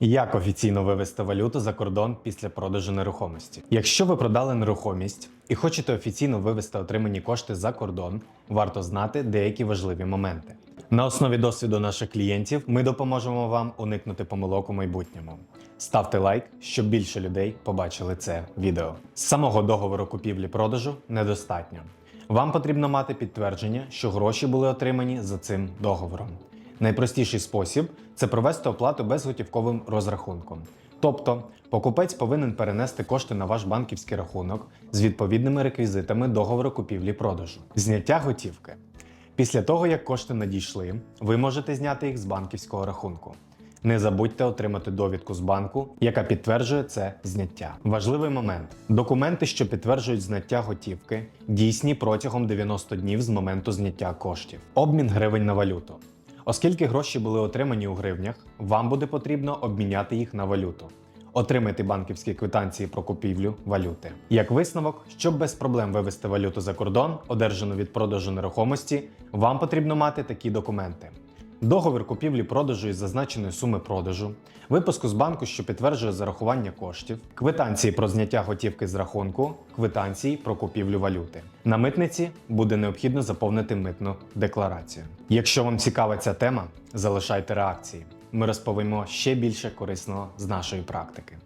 Як офіційно вивести валюту за кордон після продажу нерухомості? Якщо ви продали нерухомість і хочете офіційно вивести отримані кошти за кордон, варто знати деякі важливі моменти. На основі досвіду наших клієнтів ми допоможемо вам уникнути помилок у майбутньому. Ставте лайк, щоб більше людей побачили це відео. Самого договору купівлі-продажу недостатньо. Вам потрібно мати підтвердження, що гроші були отримані за цим договором. Найпростіший спосіб це провести оплату безготівковим розрахунком. Тобто, покупець повинен перенести кошти на ваш банківський рахунок з відповідними реквізитами договору купівлі-продажу. Зняття готівки. Після того, як кошти надійшли, ви можете зняти їх з банківського рахунку. Не забудьте отримати довідку з банку, яка підтверджує це зняття. Важливий момент: документи, що підтверджують зняття готівки, дійсні протягом 90 днів з моменту зняття коштів. Обмін гривень на валюту. Оскільки гроші були отримані у гривнях, вам буде потрібно обміняти їх на валюту. Отримайте банківські квитанції про купівлю валюти. Як висновок, щоб без проблем вивести валюту за кордон, одержану від продажу нерухомості, вам потрібно мати такі документи: договір купівлі-продажу із зазначеної суми продажу, випуску з банку, що підтверджує зарахування коштів, квитанції про зняття готівки з рахунку, квитанції про купівлю валюти. На митниці буде необхідно заповнити митну декларацію. Якщо вам цікава ця тема, залишайте реакції. Ми розповімо ще більше корисного з нашої практики.